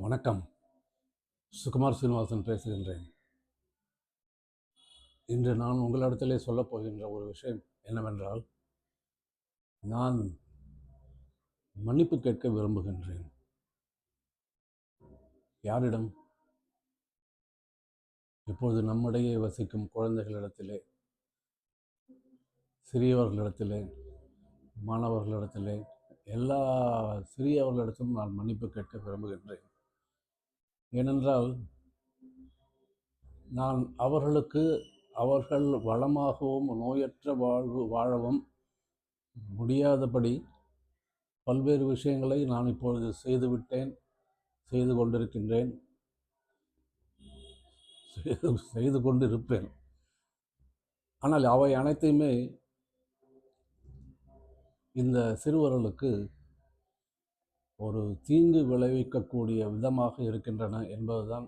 வணக்கம். சுகுமார் சீனிவாசன் பேசுகின்றேன். இன்று நான் உங்களிடத்திலே சொல்லப் போகின்ற ஒரு விஷயம் என்னவென்றால் நான் மன்னிப்பு கேட்க விரும்புகின்றேன். யாரிடம்? இப்பொழுது நம்மிடையே வசிக்கும் குழந்தைகளிடத்திலே சிறியவர்களிடத்திலே மாணவர்களிடத்திலே எல்லா சிறியவர்களிடத்திலும் நான் மன்னிப்பு கேட்க விரும்புகின்றேன். ஏனென்றால் நான் அவர்களுக்கு அவர்கள் வளமாகவும் நோயற்ற வாழ்வு வாழவும் முடியாதபடி பல்வேறு விஷயங்களை நான் இப்பொழுது செய்துவிட்டேன் செய்து கொண்டிருக்கின்றேன். செய்து செய்து கொண்டிருப்பேன். ஆனால் அவை அனைத்தையுமே இந்த சிறுவர்களுக்கு ஒரு தீங்கு விளைவிக்கக்கூடிய விதமாக இருக்கின்றன என்பதுதான்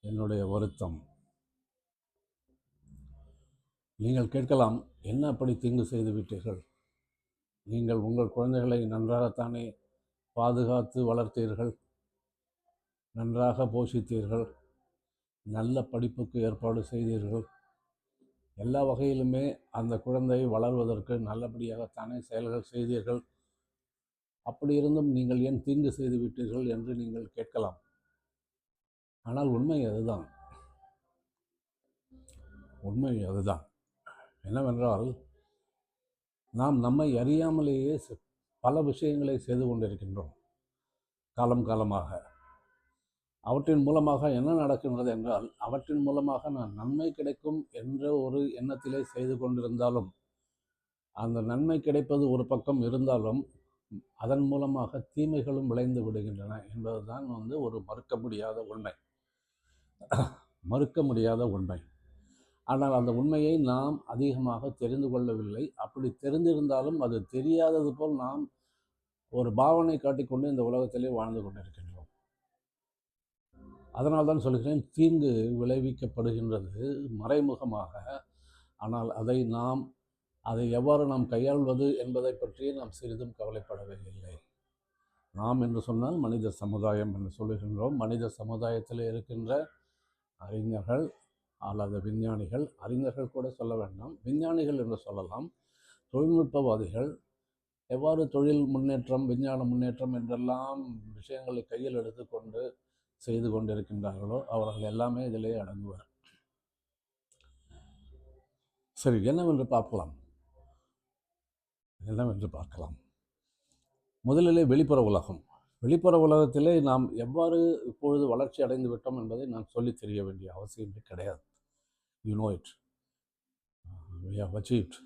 என்னுடைய வருத்தம். நீங்கள் கேட்கலாம் என்ன அப்படி தீங்கு செய்து விட்டீர்கள்? நீங்கள் உங்கள் குழந்தைகளை நன்றாகத்தானே பாதுகாத்து வளர்த்தீர்கள்? நன்றாக போஷித்தீர்கள்? நல்ல படிப்புக்கு ஏற்பாடு செய்தீர்கள்? எல்லா வகையிலுமே அந்த குழந்தை வளர்வதற்கு நல்லபடியாகத்தானே செயல்கள் செய்தீர்கள்? அப்படி இருந்தும் நீங்கள் ஏன் தீங்கு செய்து விட்டீர்கள் என்று நீங்கள் கேட்கலாம். ஆனால் உண்மை அதுதான். உண்மை அதுதான். என்னவென்றால் நாம் நம்மை அறியாமலேயே பல விஷயங்களை செய்து கொண்டிருக்கின்றோம். காலம் காலமாக. அவற்றின் மூலமாக என்ன நடக்கின்றது என்றால் அவற்றின் மூலமாக நான் நன்மை கிடைக்கும் என்ற ஒரு எண்ணத்திலே செய்து கொண்டிருந்தாலும் அந்த நன்மை கிடைப்பது ஒரு பக்கம் இருந்தாலும் அதன் மூலமாக தீமைகளும் விளைந்து விடுகின்றன என்பதுதான் வந்து ஒரு மறுக்க முடியாத உண்மை. மறுக்க முடியாத உண்மை. ஆனால் அந்த உண்மையை நாம் அதிகமாக தெரிந்து கொள்ளவில்லை. அப்படி தெரிந்திருந்தாலும் அது தெரியாதது போல் நாம் ஒரு பாவனை காட்டிக்கொண்டு இந்த உலகத்திலே வாழ்ந்து கொண்டிருக்கின்றோம். அதனால் தான் சொல்கிறேன் தீங்கு விளைவிக்கப்படுகின்றது மறைமுகமாக. ஆனால் அதை நாம் அதை எவ்வாறு நாம் கையாள்வது என்பதை பற்றி நாம் சிறிதும் கவலைப்படவே இல்லை. நாம் என்று சொன்னால் மனித சமுதாயம் என்று சொல்லுகின்றோம். மனித சமுதாயத்தில் இருக்கின்ற அறிஞர்கள் அல்லது விஞ்ஞானிகள் அறிஞர்கள் கூட சொல்ல வேண்டாம். விஞ்ஞானிகள் என்று சொல்லலாம். தொழில்நுட்பவாதிகள் எவ்வாறு தொழில் முன்னேற்றம் விஞ்ஞான முன்னேற்றம் என்றெல்லாம் விஷயங்களை கையில் எடுத்துக்கொண்டு செய்து கொண்டிருக்கின்றார்களோ அவர்கள் எல்லாமே இதிலே அடங்குவர். சரி என்னவென்று பார்க்கலாம் என்னவென்று பார்க்கலாம் முதலிலே வெளிப்புற உலகம் வெளிப்புற உலகத்திலே நாம் எவ்வாறு இப்பொழுது வளர்ச்சி அடைந்து விட்டோம் என்பதை நான் சொல்லி தெரிய வேண்டிய அவசியமே கிடையாது you know it we have achieved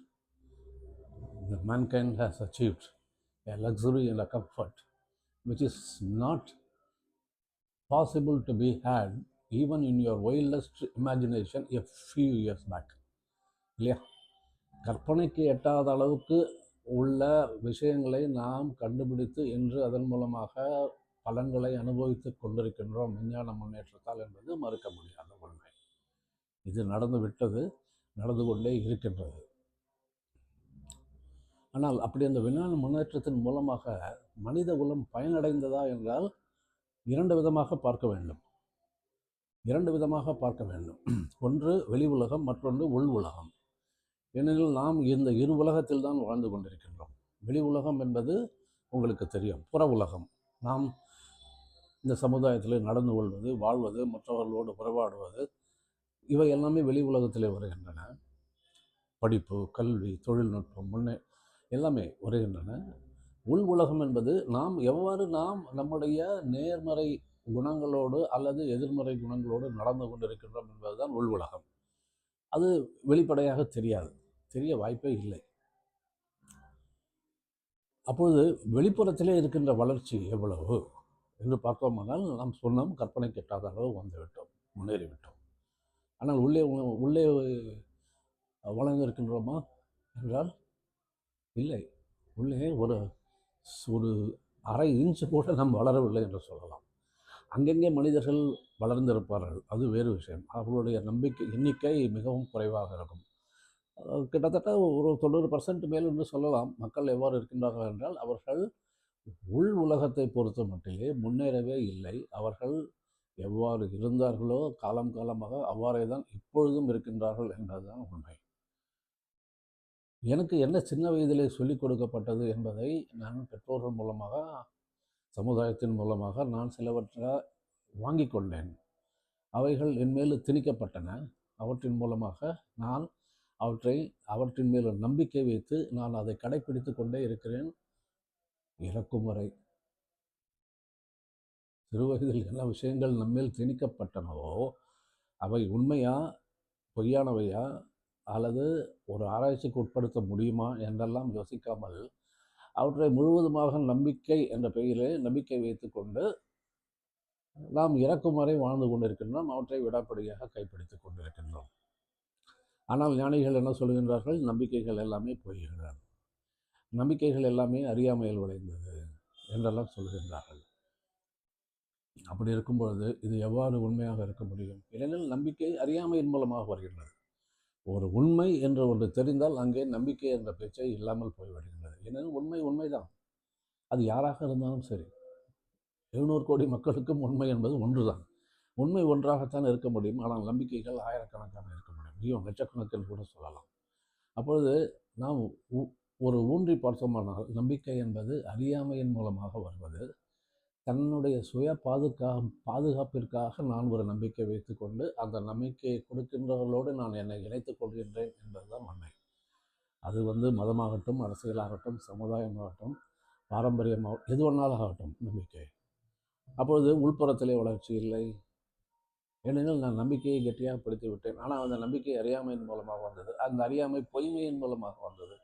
the mankind has achieved a luxury and a comfort which is not possible to be had even in your wildest imagination a few years back இல்லையா கற்பனைக்கு எட்டாத அளவுக்கு உள்ள விஷயங்களை நாம் கண்டுபிடித்து இன்று அதன் மூலமாக பலன்களை அனுபவித்து கொண்டிருக்கின்றோம். விஞ்ஞான முன்னேற்றத்தால் என்பது மறுக்க முடியாத உண்மை. இது நடந்து விட்டது நடந்து கொண்டே இருக்கின்றது. ஆனால் அப்படி அந்த விஞ்ஞான முன்னேற்றத்தின் மூலமாக மனித குலம் பயனடைந்ததா என்றால் இரண்டு விதமாக பார்க்க வேண்டும். இரண்டு விதமாக பார்க்க வேண்டும். ஒன்று வெளி உலகம் மற்றொன்று உள் உலகம். ஏனெனில் நாம் இந்த இரு உலகத்தில் தான் வாழ்ந்து கொண்டிருக்கின்றோம். வெளி உலகம் என்பது உங்களுக்கு தெரியும். புற உலகம். நாம் இந்த சமுதாயத்தில் நடந்து கொள்வது வாழ்வது மற்றவர்களோடு உறவாடுவது இவை எல்லாமே வெளி உலகத்திலே வருகின்றன. படிப்பு கல்வி தொழில்நுட்பம் முன்னே எல்லாமே வருகின்றன. உள் உலகம் என்பது நாம் எவ்வாறு நாம் நம்முடைய நேர்மறை குணங்களோடு அல்லது எதிர்மறை குணங்களோடு நடந்து கொண்டிருக்கின்றோம் என்பதுதான் உள் உலகம். அது வெளிப்படையாக தெரியாது. தெரிய வாய்ப்பே இல்லை. அப்பொழுது வெளிப்புறத்திலே இருக்கின்ற வளர்ச்சி எவ்வளவு என்று பார்த்தோமானால் நாம் சொன்னோம் கற்பனை கெட்டாத அளவு வந்துவிட்டோம் முன்னேறிவிட்டோம். ஆனால் உள்ளே உள்ளே வளர்ந்திருக்கின்றோமா என்றால் இல்லை. உள்ளே ஒரு ஒரு அரை இன்ச்சு கூட நாம் வளரவில்லை என்று சொல்லலாம். அங்கங்கே மனிதர்கள் வளர்ந்திருப்பார்கள் அது வேறு விஷயம். அவர்களுடைய நம்பிக்கை எண்ணிக்கை மிகவும் குறைவாக இருக்கும். கிட்டத்தட்ட ஒரு தொண்ணூறு பர்சன்ட் மேல் என்று சொல்லலாம். மக்கள் எவ்வாறு இருக்கின்றார்கள் என்றால் அவர்கள் உள் உலகத்தை பொறுத்த மட்டிலே முன்னேறவே இல்லை. அவர்கள் எவ்வாறு இருந்தார்களோ காலம் காலமாக அவ்வாறே தான் இப்பொழுதும் இருக்கின்றார்கள் என்பதுதான் உண்மை. எனக்கு என்ன சின்ன வயதிலே சொல்லிக் கொடுக்கப்பட்டது என்பதை நான் பெற்றோர்கள் மூலமாக சமுதாயத்தின் மூலமாக நான் சிலவற்றை வாங்கி கொண்டேன். அவைகள் என் மேல் திணிக்கப்பட்டன. அவற்றின் மூலமாக நான் அவற்றை அவற்றின் மேல் நம்பிக்கை வைத்து நான் அதை கடைபிடித்து கொண்டே இருக்கிறேன். இறக்கும் வரை. சிறுவயதில் எல்லா என்ன விஷயங்கள் நம்மேல் திணிக்கப்பட்டனவோ அவை உண்மையா பொய்யானவையா அல்லது ஒரு ஆராய்ச்சிக்கு உட்படுத்த முடியுமா என்றெல்லாம் யோசிக்காமல் அவற்றை முழுவதுமாக நம்பிக்கை என்ற பெயரிலே நம்பிக்கை வைத்துக்கொண்டு நாம் இறக்கும் வரை வாழ்ந்து கொண்டிருக்கின்றோம். அவற்றை விடாப்படியாக கைப்பிடித்து கொண்டிருக்கின்றோம். ஆனால் ஞானிகள் என்ன சொல்கின்றார்கள்? நம்பிக்கைகள் எல்லாமே பொய்கிறார் நம்பிக்கைகள் எல்லாமே அறியாமையில் உடைந்தது என்றெல்லாம் சொல்கின்றார்கள். அப்படி இருக்கும்பொழுது இது எவ்வாறு உண்மையாக இருக்க முடியும்? ஏனெனில் நம்பிக்கை அறியாமையின் மூலமாக வருகின்றது. ஒரு உண்மை என்று ஒன்று தெரிந்தால் அங்கே நம்பிக்கை என்ற பேச்சை இல்லாமல் போய்விடுகின்றது. ஏனெனில் உண்மை உண்மைதான். அது யாராக இருந்தாலும் சரி. எழுநூறு கோடி மக்களுக்கும் உண்மை என்பது ஒன்று தான் உண்மை ஒன்றாகத்தான் இருக்க முடியும். ஆனால் நம்பிக்கைகள் ஆயிரக்கணக்கான இருக்க முடியும் லட்சக்கணக்கில் கூட சொல்லலாம். அப்பொழுது நாம் ஒரு ஊன்றி பார்த்தோமானால் நம்பிக்கை என்பது அறியாமையின் மூலமாக வருவது. தன்னுடைய சுய பாதுகா பாதுகாப்பிற்காக நான் ஒரு நம்பிக்கை வைத்துக்கொண்டு அந்த நம்பிக்கையை கொடுக்கின்றவர்களோடு நான் என்னை இணைத்துக் கொள்கின்றேன் என்பதுதான் உண்மை. அது வந்து மதமாகட்டும் அரசியலாகட்டும் சமுதாயமாகட்டும் பாரம்பரியமாக எது ஒன்றாலும் ஆகட்டும் நம்பிக்கை. அப்பொழுது உள்புறத்திலே வளர்ச்சி இல்லை. ஏனெனில் நான் நம்பிக்கையை கெட்டியாக படுத்தி விட்டேன் ஆனால் அந்த நம்பிக்கை அறியாமையின் மூலமாக வந்தது. அந்த அறியாமை பொய்மையின் மூலமாக வந்தது.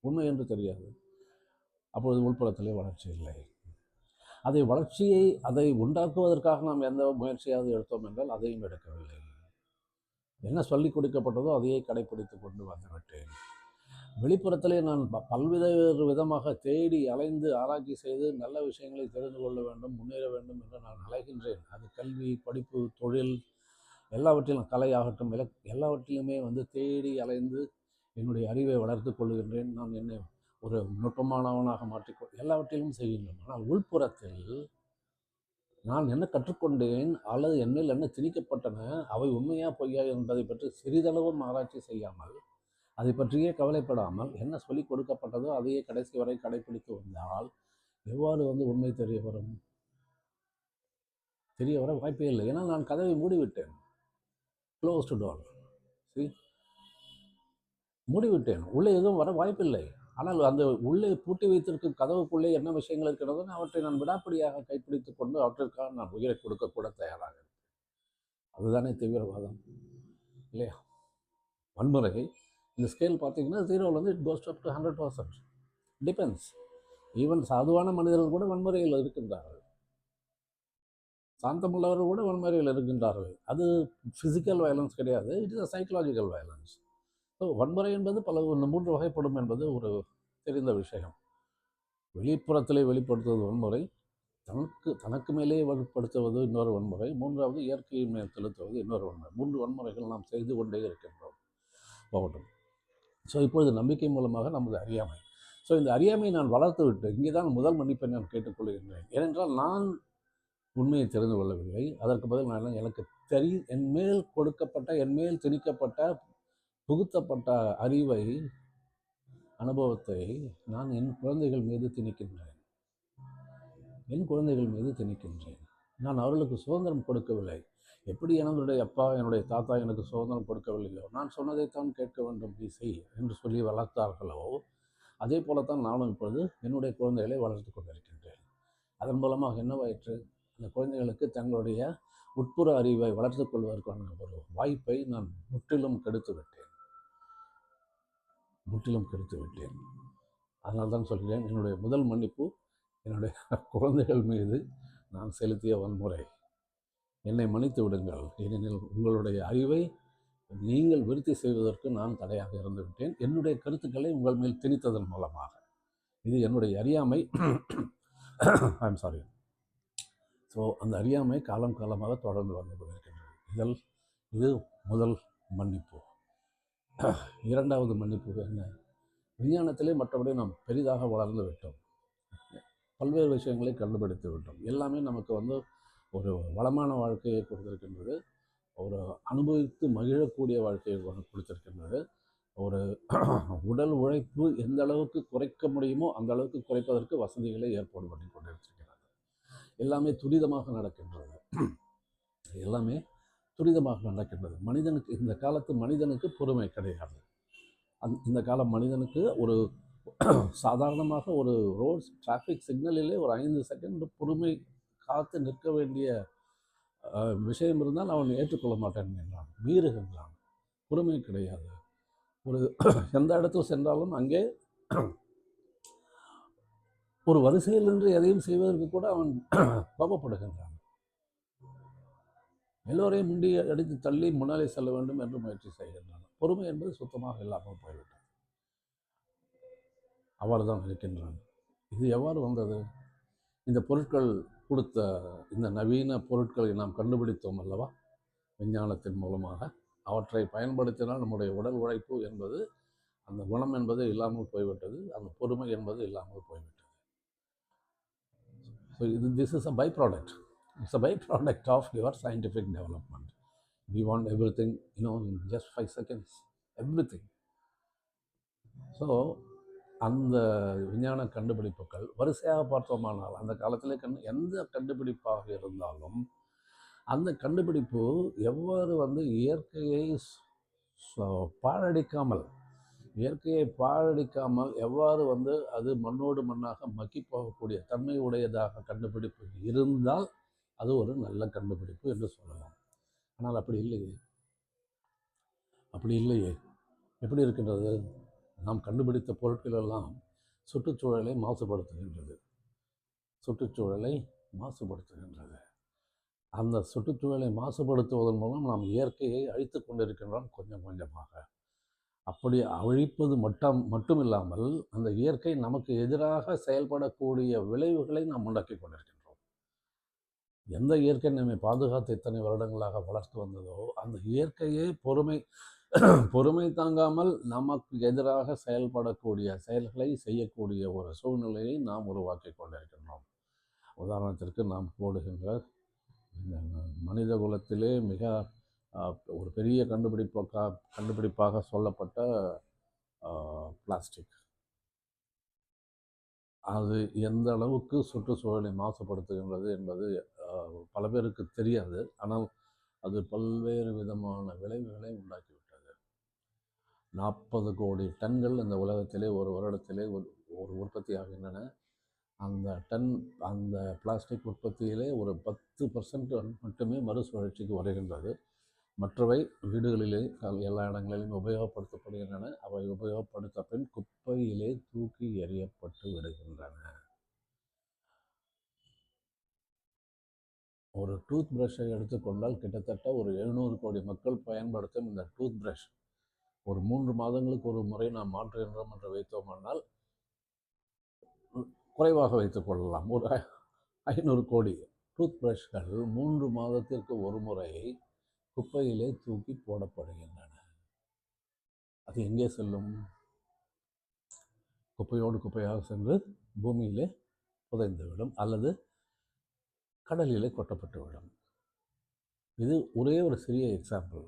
உண்மை என்று தெரியாது. அப்பொழுது உள்புறத்திலே வளர்ச்சி இல்லை. அதை வளர்ச்சியை அதை உண்டாக்குவதற்காக நாம் எந்த முயற்சியாவது எடுத்தோம் என்றால் அதையும் எடுக்கவில்லை. என்ன சொல்லிக் கொடுக்கப்பட்டதோ அதையே கடைபிடித்து கொண்டு வந்துவிட்டேன். வெளிப்புறத்திலே நான் பல்வித விதமாக தேடி அலைந்து ஆராய்ச்சி செய்து நல்ல விஷயங்களை தெரிந்து கொள்ள வேண்டும் முன்னேற வேண்டும் என்று நான் அலைகின்றேன். அது கல்வி படிப்பு தொழில் எல்லாவற்றிலும் கலையாகட்டும் இல எல்லாவற்றிலுமே வந்து தேடி அலைந்து என்னுடைய அறிவை வளர்த்து கொள்கின்றேன். நான் என்னை ஒரு நுட்பமானவனாக மாற்றிக்கொள் எல்லாவற்றிலும் செய்கின்றேன். ஆனால் உள்புறத்தில் நான் என்ன கற்றுக்கொண்டேன் அல்லது என்னில் என்ன திணிக்கப்பட்டன அவை உண்மையா பொய்யா என்பதை பற்றி சிறிதளவும் ஆராய்ச்சி செய்யாமல் அதை பற்றியே கவலைப்படாமல் என்ன சொல்லி கொடுக்கப்பட்டதோ அதையே கடைசி வரை கடைபிடித்து வந்தால் எவ்வாறு வந்து உண்மை தெரிய வரும்? தெரிய வர வாய்ப்பே இல்லை. ஏன்னா நான் கதவை மூடிவிட்டேன். க்ளோஸ் டு டோர் சரி மூடிவிட்டேன். உள்ளே எதுவும் வர வாய்ப்பில்லை. ஆனால் அந்த உள்ளே பூட்டி வைத்திருக்கும் கதவுக்குள்ளே என்ன விஷயங்கள் இருக்கிறதோ அவற்றை நான் விடாப்படியாக கைப்பிடித்து கொண்டு அவற்றிற்காக நான் உயிரை கொடுக்கக்கூட தயாராக இருக்கேன். அதுதானே தீவிரவாதம். இல்லையா? வன்முறை இந்த ஸ்கேல் பார்த்தீங்கன்னா ஜீரோவிலேருந்து it goes up to hundred percent depends even சாதுவான மனிதர்கள் கூட வன்முறையில் இருக்கின்றார்கள். சாந்தமுள்ளவர்கள் கூட வன்முறையில் இருக்கின்றார்கள். அது ஃபிசிக்கல் வயலன்ஸ் கிடையாது. It is a psychological violence so வன்முறை என்பது பல மூன்று வகைப்படும் என்பது ஒரு தெரிந்த விஷயம். வெளிப்புறத்திலே வெளிப்படுத்துவது வன்முறை தனக்கு தனக்கு மேலே வெளிப்படுத்துவது இன்னொரு வன்முறை மூன்றாவது இயற்கையின் மேல் செலுத்துவது இன்னொரு வன்முறை. மூன்று வன்முறைகள் நாம் செய்து கொண்டே இருக்கின்றோம். போகட்டும். ஸோ இப்பொழுது நம்பிக்கை மூலமாக நமது அறியாமை. ஸோ இந்த அறியாமையை நான் வளர்த்து விட்டு இங்கே தான் முதல் மன்னிப்பை நான் கேட்டுக்கொள்கின்றேன் ஏனென்றால் நான் உண்மையை தெரிந்து கொள்ளவில்லை. அதற்கு பதில் நான் எனக்கு தெரி என் மேல் கொடுக்கப்பட்ட என் மேல் திணிக்கப்பட்ட புகுத்தப்பட்ட அறிவை அனுபவத்தை நான் என் குழந்தைகள் மீது திணிக்கின்றேன். என் குழந்தைகள் மீது திணிக்கின்றேன். நான் அவர்களுக்கு சுதந்திரம் கொடுக்கவில்லை. எப்படி என்னுடைய அப்பா என்னுடைய தாத்தா எனக்கு சுதந்திரம் கொடுக்கவில்லையோ நான் சொன்னதைத்தான் கேட்க வேண்டும் நீ செய் என்று சொல்லி வளர்த்தார்களோ அதே போலத்தான் நானும் இப்பொழுது என்னுடைய குழந்தைகளை வளர்த்து கொண்டிருக்கின்றேன். அதன் மூலமாக என்னவாயிற்று? அந்த குழந்தைகளுக்கு தங்களுடைய உட்புற அறிவை வளர்த்து கொள்வதற்கான ஒரு வாய்ப்பை நான் முற்றிலும் கெடுத்து விட்டேன். முற்றிலும் கெடுத்து விட்டேன். அதனால் தான் சொல்கிறேன் என்னுடைய முதல் மன்னிப்பு என்னுடைய குழந்தைகள் மீது நான் செலுத்திய வன்முறை. என்னை மன்னித்து விடுங்கள். ஏனெனில் உங்களுடைய அறிவை நீங்கள் விருத்தி செய்வதற்கு நான் தடையாக இருந்து விட்டேன் என்னுடைய கருத்துக்களை உங்கள் மேல் திணித்ததன் மூலமாக. இது என்னுடைய அறியாமை. ஐம் சாரி ஸோ அந்த அறியாமை காலம் காலமாக தொடர்ந்து வந்து கொண்டிருக்கின்றது. இதில் இது முதல் மன்னிப்பு. இரண்டாவது மன்னிப்பு என்ன? விஞ்ஞானத்திலே மற்றபடி நாம் பெரிதாக வளர்ந்து விட்டோம். பல்வேறு விஷயங்களை கண்டுபிடித்து விட்டோம். எல்லாமே நமக்கு வந்து ஒரு வளமான வாழ்க்கையை கொடுத்திருக்கின்றது. ஒரு அனுபவித்து மகிழக்கூடிய வாழ்க்கையை கொடுத்திருக்கின்றது. ஒரு உடல் உழைப்பு எந்த அளவுக்கு குறைக்க முடியுமோ அந்த அளவுக்கு குறைப்பதற்கு வசதிகளை ஏற்பாடு பண்ணி கொண்டிருக்கிறது. எல்லாமே துரிதமாக நடக்கின்றது. எல்லாமே துரிதமாக நடக்கின்றது. மனிதனுக்கு இந்த காலத்து மனிதனுக்கு பொறுமை கிடையாது. அந் இந்த கால மனிதனுக்கு ஒரு சாதாரணமாக ஒரு ரோட் டிராஃபிக் சிக்னலிலே ஒரு ஐந்து செகண்ட் பொறுமை காத்து நிற்க வேண்டிய விஷயம் இருந்தால் அவன் ஏற்றுக்கொள்ள மாட்டேன் என்றான். மீறுகின்றான் பொறுமை கிடையாது. ஒரு எந்த இடத்துல சென்றாலும் அங்கே ஒரு வரிசையில் நின்று எதையும் செய்வதற்கு கூட அவன் கோபப்படுகின்றான். எல்லோரையும் முண்டி அடித்து தள்ளி முன்னாலே செல்ல வேண்டும் என்று முயற்சி செய்கின்றான். பொறுமை என்பது சுத்தமாக இல்லாமல் போய்விட்டது. அவர்தான் இருக்கின்றான். இது எவ்வாறு வந்தது? இந்த பொருட்கள் கொடுத்த இந்த நவீன பொருட்களை நாம் கண்டுபிடித்தோம் அல்லவா? விஞ்ஞானத்தின் மூலமாக. அவற்றை பயன்படுத்தினால் நம்முடைய உடல் உழைப்பு என்பது அந்த குணம் என்பது இல்லாமல் போய்விட்டது அந்த பொறுமை என்பது இல்லாமல் போய்விட்டது. ஸோ இது this is a by-product it's a by-product of your scientific development we want everything you know in just five seconds everything so அந்த விஞ்ஞான கண்டுபிடிப்புகள் வரிசையாக பார்த்தோமானால் அந்த காலத்திலே கண் எந்த கண்டுபிடிப்பாக இருந்தாலும் அந்த கண்டுபிடிப்பு எவ்வாறு வந்து இயற்கையை பாழடிக்காமல் இயற்கையை பாழடிக்காமல் எவ்வாறு வந்து அது மண்ணோடு மண்ணாக மக்கி போகக்கூடிய தன்மை உடையதாக கண்டுபிடிப்பு இருந்தால் அது ஒரு நல்ல கண்டுபிடிப்பு என்று சொல்லலாம். ஆனால் அப்படி இல்லையே. அப்படி இல்லையே. எப்படி இருக்கின்றது? நாம் கண்டுபிடித்த பொருட்கள் எல்லாம் சுற்றுச்சூழலை மாசுபடுத்துகின்றது. சுற்றுச்சூழலை மாசுபடுத்துகின்றது. அந்த சுற்றுச்சூழலை மாசுபடுத்துவதன் மூலம் நாம் இயற்கையை அழித்து கொண்டிருக்கின்றோம் கொஞ்சம் கொஞ்சமாக. அப்படி அழிப்பது மட்டும் மட்டும் இல்லாமல் அந்த இயற்கை நமக்கு எதிராக செயல்படக்கூடிய விளைவுகளை நாம் உண்டாக்கி கொண்டிருக்கின்றோம். எந்த இயற்கை நம்மை பாதுகாத்து இத்தனை வருடங்களாக வளர்த்து வந்ததோ அந்த இயற்கையே பொறுமை பொறுமை தாங்காமல் நமக்கு எதிராக செயல்படக்கூடிய செயல்களை செய்யக்கூடிய ஒரு சூழ்நிலையை நாம் உருவாக்கி கொண்டிருக்கின்றோம். உதாரணத்திற்கு நாம் போடுகின்ற மனித குலத்திலே மிக ஒரு பெரிய கண்டுபிடிப்பாக கண்டுபிடிப்பாக சொல்லப்பட்ட பிளாஸ்டிக். அது எந்த அளவுக்கு சுற்றுச்சூழலை மாசுபடுத்துகின்றது என்பது பல பேருக்கு தெரியாது. ஆனால் அது பல்வேறு விதமான விளைவுகளை உண்டாக்கி நாற்பது கோடி டன்கள் இந்த உலகத்திலே ஒரு வருடத்திலே ஒரு ஒரு உற்பத்தி ஆகின்றன அந்த டன் அந்த பிளாஸ்டிக் உற்பத்தியிலே ஒரு பத்து பர்சன்ட் மட்டுமே மறுசுழற்சிக்கு வருகின்றது. மற்றவை வீடுகளிலே கல்- எல்லா இடங்களிலும் உபயோகப்படுத்தப்படுகின்றன. அவை உபயோகப்படுத்த பின் குப்பையிலே தூக்கி எறியப்பட்டு விடுகின்றன. ஒரு டூத் பிரஷ்ஷை எடுத்துக்கொண்டால் கிட்டத்தட்ட ஒரு எழுநூறு கோடி மக்கள் பயன்படுத்தும் இந்த டூத் பிரஷ் ஒரு மூன்று மாதங்களுக்கு ஒரு முறை நாம் மாற்றுகின்றோம் என்று வைத்தோமானால் குறைவாக வைத்துக் கொள்ளலாம். ஒரு ஐநூறு கோடி டூத் பிரஷ்கள் மூன்று மாதத்திற்கு ஒரு முறை குப்பையிலே தூக்கி போடப்படுகின்றன. அது எங்கே செல்லும்? குப்பையோடு குப்பையாக சென்று பூமியிலே புதைந்துவிடும் அல்லது கடலிலே கொட்டப்பட்டுவிடும். இது ஒரே ஒரு சிறிய எக்ஸாம்பிள்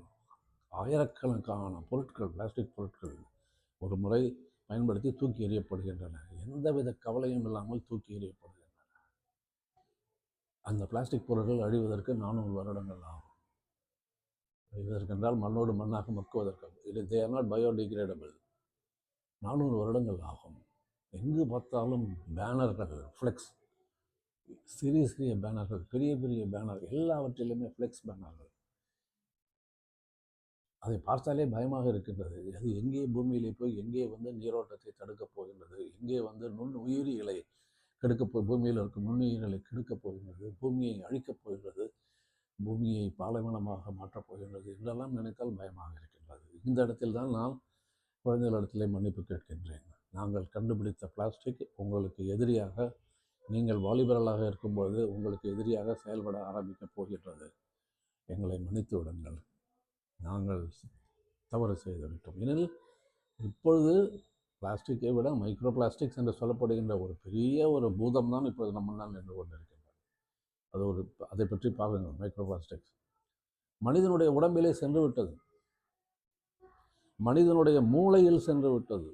ஆயிரக்கணக்கான பொருட்கள் பிளாஸ்டிக் பொருட்கள் ஒரு முறை பயன்படுத்தி தூக்கி எறியப்படுகின்றன. எந்தவித கவலையும் இல்லாமல் தூக்கி எறியப்படுகின்றன. அந்த பிளாஸ்டிக் பொருட்கள் அழிவதற்கு நானூறு வருடங்கள் ஆகும். அழிவதற்கென்றால் மண்ணோடு மண்ணாக மக்குவதற்கு இது தே ஆர் நாட் பயோடிகிரேடபிள் நானூறு வருடங்கள் ஆகும். எங்கு பார்த்தாலும் பேனர்கள் ஃப்ளெக்ஸ் சிறிய சிறிய பேனர்கள் பெரிய பெரிய பேனர் எல்லாவற்றிலுமே ஃப்ளெக்ஸ் பேனர்கள். அதை பார்த்தாலே பயமாக இருக்கின்றது. அது எங்கே பூமியிலே போய் எங்கே வந்து நீரோட்டத்தை தடுக்கப் போகின்றது எங்கே வந்து நுண் உயிரிகளை கெடுக்கப் போ பூமியில் இருக்கும் நுண்ணுயிர்களை கெடுக்கப் போகின்றது பூமியை அழிக்கப் போகின்றது பூமியை பாலைவனமாக மாற்றப் போகின்றது என்றெல்லாம் நினைத்தால் பயமாக இருக்கின்றது. இந்த இடத்தில் தான் நான் குழந்தைகளிடத்திலே மன்னிப்பு கேட்கின்றேன். நாங்கள் கண்டுபிடித்த பிளாஸ்டிக் உங்களுக்கு எதிரியாக நீங்கள் வாலிபரலாக இருக்கும்போது உங்களுக்கு எதிரியாக செயல்பட ஆரம்பிக்கப் போகின்றது. எங்களை மன்னித்து விடுங்கள். நாங்கள் தவறு செய்து விட்டோம். எனில் இப்பொழுது பிளாஸ்டிக்கை விட மைக்ரோ பிளாஸ்டிக்ஸ் என்று சொல்லப்படுகின்ற ஒரு பெரிய ஒரு பூதம் தான் இப்போது நம்ம நான் நின்று கொண்டிருக்கின்றது. அது ஒரு அதை பற்றி பாருங்கள் மைக்ரோ பிளாஸ்டிக்ஸ் மனிதனுடைய உடம்பிலே சென்று விட்டது. மனிதனுடைய மூளையில் சென்று விட்டது.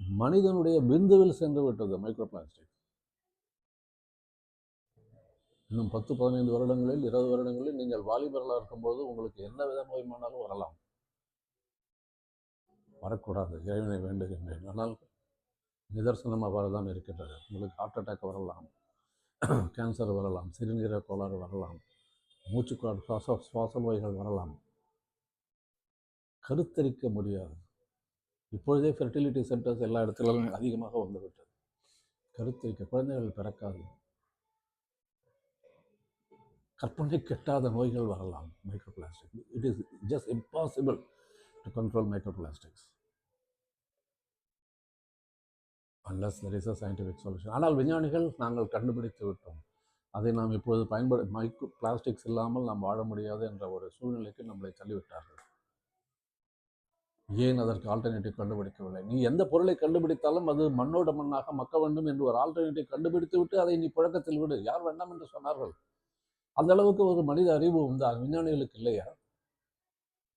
மனிதனுடைய விந்துவில் சென்று விட்டது மைக்ரோ பிளாஸ்டிக் இன்னும் பத்து பதினைந்து வருடங்களில் இருபது வருடங்களில் நீங்கள் வாலிபர்களாக இருக்கும்போது உங்களுக்கு என்ன வித நோய்மானாலும் வரலாம். வரக்கூடாது. இறைவனை வேண்டுகின்றேன். ஆனால் நிதர்சனமாக தான் இருக்கின்றது. உங்களுக்கு ஹார்ட் அட்டாக் வரலாம். கேன்சர் வரலாம். சிறுநீரக கோளாறு வரலாம். மூச்சுக்காடு சுவாச சுவாச நோய்கள் வரலாம். கருத்தரிக்க முடியாது. இப்பொழுதே ஃபெர்டிலிட்டி சென்டர்ஸ் எல்லா இடத்துலும் அதிகமாக வந்துவிட்டது. கருத்தரிக்க குழந்தைகள் பிறக்காது. கற்பனை கெட்டாத நோய்கள் வரலாம் microplastic it is just impossible to control microplastics unless there is a scientific solution ஆனால் விஞ்ஞானிகள் நாங்கள் கண்டுபிடித்து விட்டோம். அதை நாம் இப்பொழுது பயன்படு மைக்ரோ பிளாஸ்டிக்ஸ் இல்லாமல் நாம் வாழ முடியாது என்ற ஒரு சூழ்நிலைக்கு நம்மளை தள்ளிவிட்டார்கள். ஏன் அதற்கு ஆல்டர்னேட்டிவ் கண்டுபிடிக்கவில்லை? நீ எந்த பொருளை கண்டுபிடித்தாலும் அது மண்ணோட மண்ணாக மக்க வேண்டும் என்று ஒரு ஆல்டர்னேட்டிவ் கண்டுபிடித்து விட்டு அதை நீ புழக்கத்தில் விடு. யார் வேண்டாம் என்று சொன்னார்கள்? அந்த அளவுக்கு ஒரு மனித அறிவு வந்து விஞ்ஞானிகளுக்கு இல்லையா?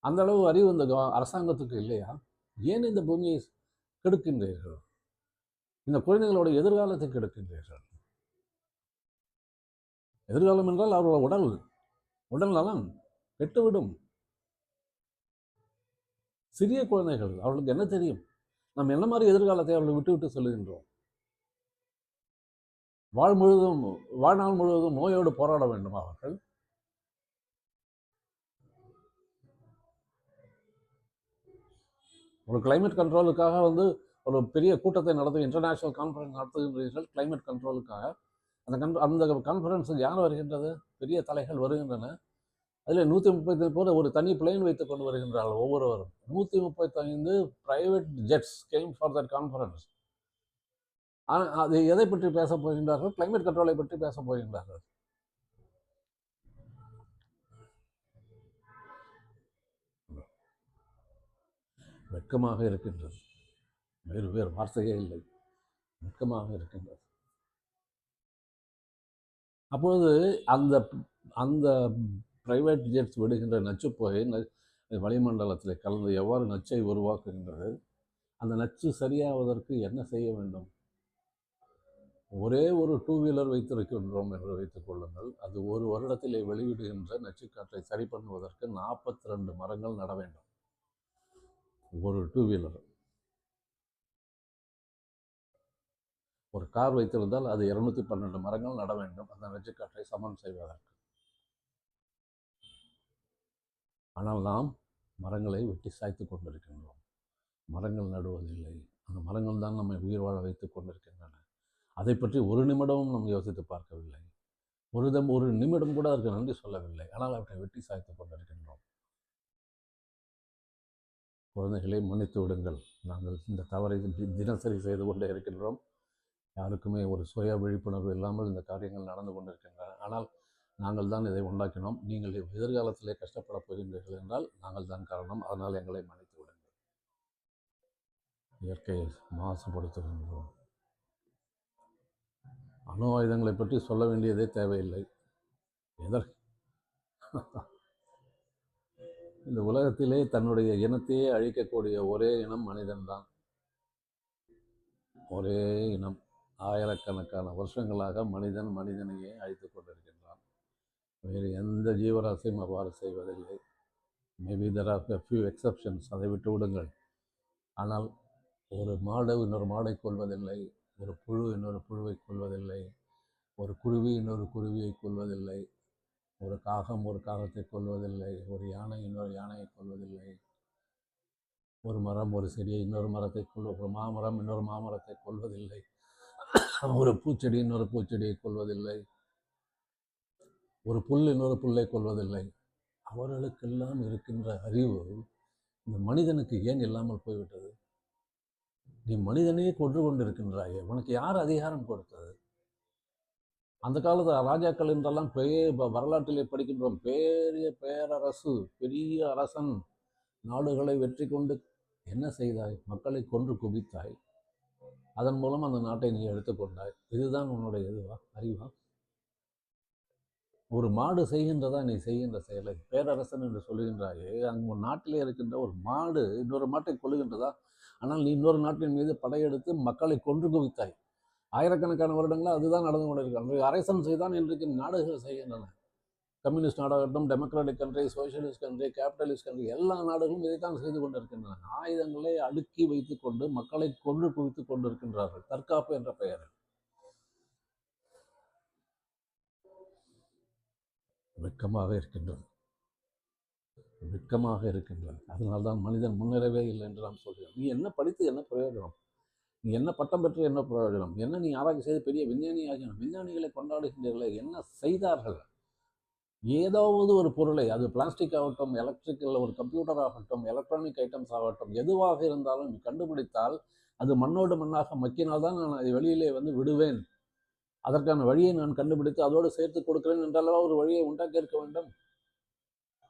அந்த அளவு அறிவு இந்த அரசாங்கத்துக்கு இல்லையா? ஏன் இந்த பூமியை கெடுக்கின்றீர்கள்? இந்த குழந்தைகளோட எதிர்காலத்தை கெடுக்கின்றீர்கள்? எதிர்காலம் என்றால் அவரோட உடல். உடல் நலம் கெட்டுவிடும். சிறிய குழந்தைகள் அவர்களுக்கு என்ன தெரியும்? நாம் என்ன மாதிரி எதிர்காலத்தை அவர்களை விட்டு விட்டு சொல்லுகின்றோம் வாழ் முழுவதும் வாழ்நாள் முழுவதும் நோயோடு போராட வேண்டும் அவர்கள்? ஒரு கிளைமேட் கண்ட்ரோலுக்காக வந்து ஒரு பெரிய கூட்டத்தை நடத்து இன்டர்நேஷ்னல் கான்ஃபரன்ஸ் நடத்துகின்றீர்கள் கிளைமேட் கண்ட்ரோலுக்காக அந்த கன் அந்த கான்ஃபரன்ஸுக்கு யார் வருகின்றது? பெரிய தலைகள் வருகின்றன. அதில் நூற்றி முப்பத்தி போல ஒரு தனி பிளேன் வைத்துக் கொண்டு வருகின்றார்கள் ஒவ்வொருவரும். நூற்றி முப்பத்தைந்து private jets came for that conference அது எதை பற்றி பேச போகின்றார்கள்? கிளைமேட் கண்ட்ரோலை பற்றி பேச போகின்றார்கள். வெட்கமாக இருக்கின்றது. வேறு வேறு வார்த்தையே இல்லை. வெட்கமாக இருக்கின்றது. அப்பொழுது அந்த அந்த பிரைவேட் ஜெட்ஸ் விடுகின்ற நச்சுப்புகை ந- வளிமண்டலத்தில் கலந்து எவ்வாறு நச்சை உருவாக்குகின்றது? அந்த நச்சு சரியாவதற்கு என்ன செய்ய வேண்டும்? ஒரே ஒரு டூ வீலர் வைத்திருக்கின்றோம் என்று வைத்துக் கொள்ளுங்கள். அது ஒரு வருடத்திலே வெளியிடுகின்ற நச்சுக்காற்றை சரி பண்ணுவதற்கு நாற்பத்தி ரெண்டு மரங்கள் நட வேண்டும். ஒரு டூ வீலர் ஒரு கார் வைத்திருந்தால் அது இருநூத்தி பன்னெண்டு மரங்கள் நட வேண்டும் அந்த நச்சுக்காற்றை சமன் செய்வதற்கு. ஆனால் நாம் மரங்களை வெட்டி சாய்த்து கொண்டிருக்கின்றோம். மரங்கள் நடுவதில்லை. அந்த மரங்கள் தான் நம்மை உயிர் வாழ வைத்துக் கொண்டிருக்கின்றன. அதை பற்றி ஒரு நிமிடமும் நாம் யோசித்து பார்க்கவில்லை. ஒரு தம் ஒரு நிமிடம் கூட அதற்கு நன்றி சொல்லவில்லை. ஆனால் அவற்றை வெட்டி சாய்த்து கொண்டிருக்கின்றோம். குழந்தைகளை மன்னித்து விடுங்கள். நாங்கள் இந்த தவறை தினசரி செய்து கொண்டே இருக்கின்றோம். யாருக்குமே ஒரு சுய விழிப்புணர்வு இல்லாமல் இந்த காரியங்கள் நடந்து கொண்டிருக்கின்றன. ஆனால் நாங்கள் தான் இதை உண்டாக்கினோம். நீங்கள் எதிர்காலத்திலே கஷ்டப்பட போகின்றீர்கள் என்றால் நாங்கள் தான் காரணம். அதனால் எங்களை மன்னித்து விடுங்கள். இயற்கையை மாசுபடுத்துகின்றோம். அணு ஆயுதங்களை பற்றி சொல்ல வேண்டியதே தேவையில்லை. எதற்கு இந்த உலகத்திலே தன்னுடைய இனத்தையே அழிக்கக்கூடிய ஒரே இனம் மனிதன்தான். ஒரே இனம். ஆயிரக்கணக்கான வருஷங்களாக மனிதன் மனிதனையே அழித்து கொண்டிருக்கின்றான். வேறு எந்த ஜீவராசியும் அவ்வாறு செய்வதில்லை. Maybe there are few exceptions அதை விட்டு விடுங்கள் ஆனால் ஒரு மாடு இன்னொரு மாடை கொள்வதில்லை ஒரு புழு இன்னொரு புழுவை கொள்வதில்லை ஒரு குருவி இன்னொரு குருவியை கொள்வதில்லை ஒரு காகம் ஒரு காகத்தை கொள்வதில்லை ஒரு யானை இன்னொரு யானையை கொள்வதில்லை ஒரு மரம் ஒரு செடியை இன்னொரு மரத்தை கொள்வ ஒரு மாமரம் இன்னொரு மாமரத்தை கொள்வதில்லை ஒரு பூச்செடி இன்னொரு பூச்செடியை கொள்வதில்லை ஒரு புல் இன்னொரு புல்லை கொள்வதில்லை அவர்களுக்கெல்லாம் இருக்கின்ற அறிவு இந்த மனிதனுக்கு ஏன் இல்லாமல் போய்விட்டது? நீ மனிதனையே கொன்று கொண்டிருக்கின்றாயே. உனக்கு யார் அதிகாரம் கொடுத்தது? அந்த காலத்து ராஜாக்கள் என்றெல்லாம் பெரிய வரலாற்றிலே படிக்கின்றோம். பெரிய பேரரசு பெரிய அரசன் நாடுகளை வெற்றி கொண்டு என்ன செய்தாய்? மக்களை கொன்று குவித்தாய். அதன் மூலம் அந்த நாட்டை நீ எடுத்துக்கொண்டாய் இதுதான் உன்னுடைய இதுவா? அறிவா? ஒரு மாடு செய்கின்றதா? நீ செய்கின்ற செயலை பேரரசன் என்று சொல்லுகின்றாயே அங்கு நாட்டிலே இருக்கின்ற ஒரு மாடு இன்னொரு மாட்டை கொள்ளுகின்றதா ஆனால் நீ இன்னொரு நாட்டின் மீது படையெடுத்து மக்களை கொன்று குவித்தாய். ஆயிரக்கணக்கான வருடங்களாக அதுதான் நடந்து கொண்டிருக்கு அன்றைய அரசன் செய்தான் இன்றைக்கு நாடுகள் செய்கின்றன. Communist நாடாகட்டும் democratic country socialist country capitalist country எல்லா நாடுகளும் இதைத்தான் செய்து கொண்டிருக்கின்றன. ஆயுதங்களை அடுக்கி வைத்துக்கொண்டு மக்களை கொன்று குவித்துக் கொண்டிருக்கின்றார்கள். தற்காப்பு என்ற பெயரில். வெட்கமாக இருக்கின்றது வெட்கமாக அதனால் அதனால்தான் மனிதன் முன்னேறவே இல்லை என்று நாம் சொல்கிறோம். நீ என்ன படித்து என்ன பிரயோஜனம்? நீ என்ன பட்டம் பெற்று என்ன பிரயோஜனம்? என்ன நீ ஆராய்ச்சி செய்து பெரிய விஞ்ஞானி ஆகியன விஞ்ஞானிகளை கொண்டாடுகின்றீர்களே என்ன செய்தார்கள்? ஏதாவது ஒரு பொருளை அது பிளாஸ்டிக் ஆகட்டும் எலக்ட்ரிக்கல் ஒரு கம்ப்யூட்டர் ஆகட்டும் எலக்ட்ரானிக் ஐட்டம்ஸ் ஆகட்டும் எதுவாக இருந்தாலும் நீ கண்டுபிடித்தால் அது மண்ணோடு மண்ணாக மக்கினால் தான் நான் அதை வெளியிலே வந்து விடுவேன். அதற்கான வழியை நான் கண்டுபிடித்து அதோடு சேர்த்து கொடுக்கிறேன் என்றளவா ஒரு வழியை உண்டாக்கியிருக்க வேண்டும்?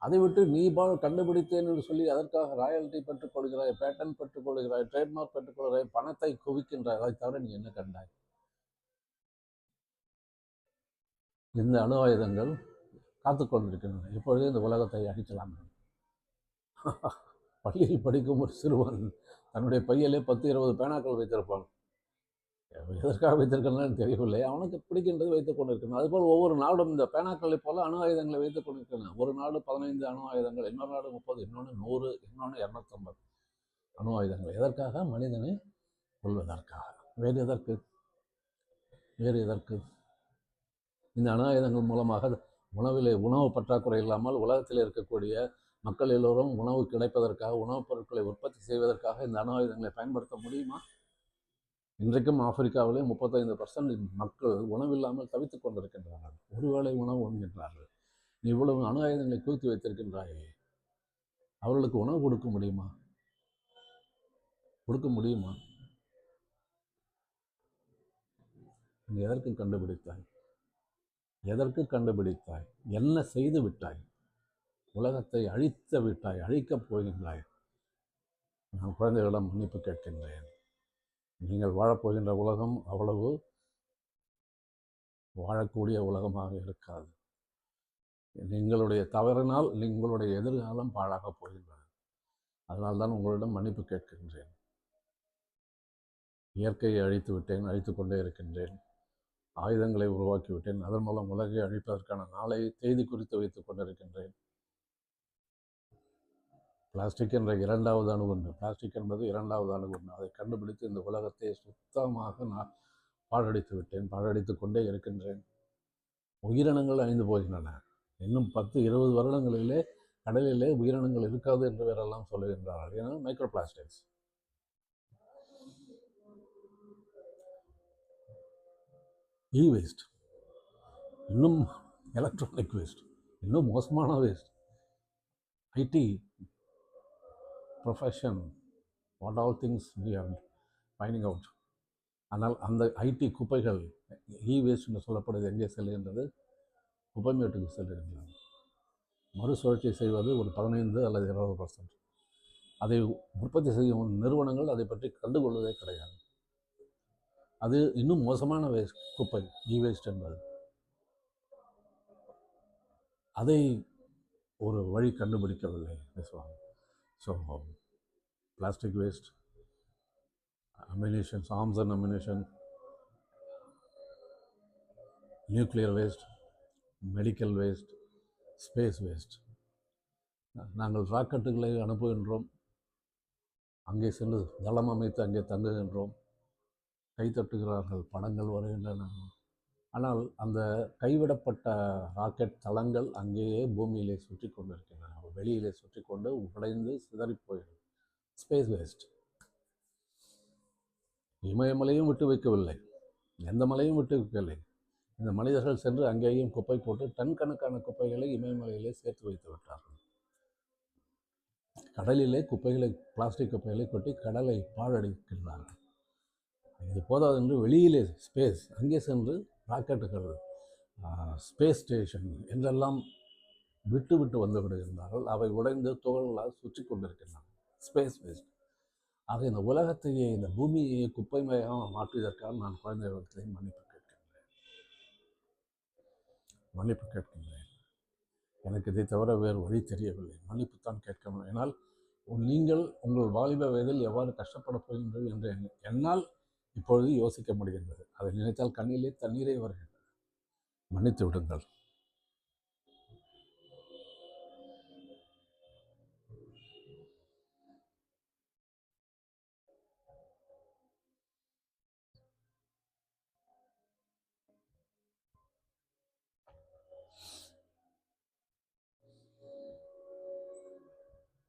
அதை விட்டு நீ பால் கண்டுபிடித்தேன் என்று சொல்லி அதற்காக ராயல்டி பெற்றுக் கொள்கிறாய் பேட்டன் பெற்றுக்கொள்கிறாய் ட்ரேட்மார்க் பெற்றுக்கொள்கிறாய் பணத்தை குவிக்கின்றாய். அதை தவிர நீ என்ன கண்டாய்? இந்த அணு ஆயுதங்கள் காத்துக்கொண்டிருக்கின்றன இப்பொழுதே இந்த உலகத்தை அழிக்கலாம். பள்ளியில் படிக்கும் ஒரு சிறுவன் தன்னுடைய பையிலே பத்து இருபது பேனாக்கள் வைத்திருப்பான். எதற்காக வைத்திருக்கிறான்னு தெரியவில்லை. அவனுக்கு பிடிக்கின்றது வைத்துக் கொண்டிருக்கிறான் அதுபோல் ஒவ்வொரு நாடும் இந்த பேனாக்களை போல அணு ஆயுதங்களை வைத்துக் கொண்டிருக்கின்றன. ஒரு நாடு பதினைந்து அணு ஆயுதங்கள் இன்னொரு நாடு முப்பது இன்னொன்று நூறு இன்னொன்று இரநூத்தம்பது அணு ஆயுதங்கள். எதற்காக? மனிதனை கொள்வதற்காக வேறு எதற்கு? வேறு எதற்கு? இந்த அணு ஆயுதங்கள் மூலமாக உணவிலே உணவு பற்றாக்குறை இல்லாமல் உலகத்தில் இருக்கக்கூடிய மக்கள் எல்லோரும் உணவு கிடைப்பதற்காக உணவுப் பொருட்களை உற்பத்தி செய்வதற்காக இந்த அணு ஆயுதங்களை பயன்படுத்த முடியுமா? இன்றைக்கும் ஆப்பிரிக்காவிலே முப்பத்தைந்து பர்சன்ட் மக்கள் உணவில்லாமல் தவித்துக் கொண்டிருக்கின்றார்கள். ஒருவேளை உணவு உண்கின்றார்கள். நீ இவ்வளவு அணு ஆயுதங்களை குவித்து வைத்திருக்கின்றாயே. அவர்களுக்கு உணவு கொடுக்க முடியுமா? கொடுக்க முடியுமா? நீ எதற்கு கண்டுபிடித்தாய்? எதற்கு கண்டுபிடித்தாய்? என்ன செய்து விட்டாய்? உலகத்தை அழித்து விட்டாய் அழிக்கப் போகின்றாய். நான் குழந்தைகளிடம் மன்னிப்பு கேட்கின்றேன். நீங்கள் வாழப்போகின்ற உலகம் அவ்வளவு வாழக்கூடிய உலகமாக இருக்காது. நீங்களுடைய தவறினால் உங்களுடைய எதிர்காலம் பாழாகப் போகின்றது. அதனால்தான் உங்களிடம் மன்னிப்பு கேட்கின்றேன். இயற்கையை அழித்து விட்டேன் அழித்து கொண்டே இருக்கின்றேன். ஆயுதங்களை உருவாக்கி விட்டேன். அதன் மூலம் உலகை அழிப்பதற்கான நாளை தேதி குறித்து வைத்துக் கொண்டிருக்கின்றேன். பிளாஸ்டிக் என்ற இரண்டாவது அணுகுண்டு பிளாஸ்டிக் என்பது இரண்டாவது அணுகுண்டு அதை கண்டுபிடித்து இந்த உலகத்தை சுத்தமாக நான் பாழடித்து விட்டேன் பாழடித்து கொண்டே இருக்கின்றேன். உயிரினங்கள் அழிந்து போகின்றன. இன்னும் பத்து இருபது வருடங்களிலே கடலிலே உயிரினங்கள் இருக்காது என்று வேறெல்லாம் சொல்லுகின்றார்கள். ஏன்னா மைக்ரோ பிளாஸ்டிக்ஸ் இ வேஸ்ட் இன்னும் எலக்ட்ரானிக் வேஸ்ட் இன்னும் மோசமான waste IT profession what all things we are ஃபைனிங் out ஆனால் அந்த ஐடி குப்பைகள் இ வேஸ்ட்னு என்று சொல்லப்படுவது எங்கே செல்கின்றது? குப்பைமேட்டுக்கு செல்கின்றது. மறுசுழற்சி செய்வது ஒரு பதினைந்து அல்லது இருபது பர்சன்ட் அதை உற்பத்தி செய்யும் நிறுவனங்கள் அதை பற்றி கண்டுகொள்வதே கிடையாது. அது இன்னும் மோசமான வேஸ்ட் குப்பை இ வேஸ்ட் என்பது. அதை ஒரு வழி கண்டுபிடிக்கவில்லை பேசுவாங்க. So plastic waste ammunitions arms and ammunition nuclear waste medical waste space waste நாங்கள் ராக்கெட்டுகளை அனுப்புகின்றோம். அங்கே சென்று தளம் அமைத்து அங்கே தங்குகின்றோம். கைத்தட்டுகிறார்கள் படங்கள் வருகின்றன. ஆனால் அந்த கைவிடப்பட்ட ராக்கெட் தளங்கள் அங்கேயே பூமியிலே சுற்றி கொண்டிருக்கின்றன வெளியிலே சுற்றி கொண்டு உடைந்து சிதறி போயிடும் ஸ்பேஸ் வேஸ்ட் இமயமலையும் விட்டு வைக்கவில்லை. எந்த மலையும் விட்டு வைக்கவில்லை. இந்த மனிதர்கள் சென்று அங்கேயும் குப்பை போட்டு டன் கணக்கான குப்பைகளை இமயமலையிலே சேர்த்து வைத்து விட்டார்கள். கடலிலே குப்பைகளை பிளாஸ்டிக் குப்பைகளை கொட்டி கடலை பாழடிக்கின்றார்கள். இது போதாது என்று வெளியிலே ஸ்பேஸ் அங்கே சென்று ராக்கெட்டுகள் ஸ்பேஸ் ஸ்டேஷன் என்றெல்லாம் விட்டு விட்டு வந்து விடுகின்றார்கள் அவை உடைந்து துகள்களால் சுற்றி கொண்டிருக்கின்றன. Space waste. ஆக இந்த உலகத்தையே இந்த பூமியை குப்பைமயமாக மாற்றுவதற்காக நான் குழந்தை மன்னிப்பு கேட்கின்றேன். மன்னிப்பு கேட்கின்றேன். எனக்கு இதை தவிர வேறு வழி தெரியவில்லை. மன்னிப்புத்தான் கேட்க முடியும். ஏன்னால் நீங்கள் உங்கள் வாலிப வயதில் எவ்வாறு கஷ்டப்படப் போகின்றது என்று என்னால் இப்பொழுது யோசிக்க முடிகின்றது. அதை நினைத்தால் கண்ணிலே தண்ணீரை வருகின்றது மன்னித்து விடுங்கள்.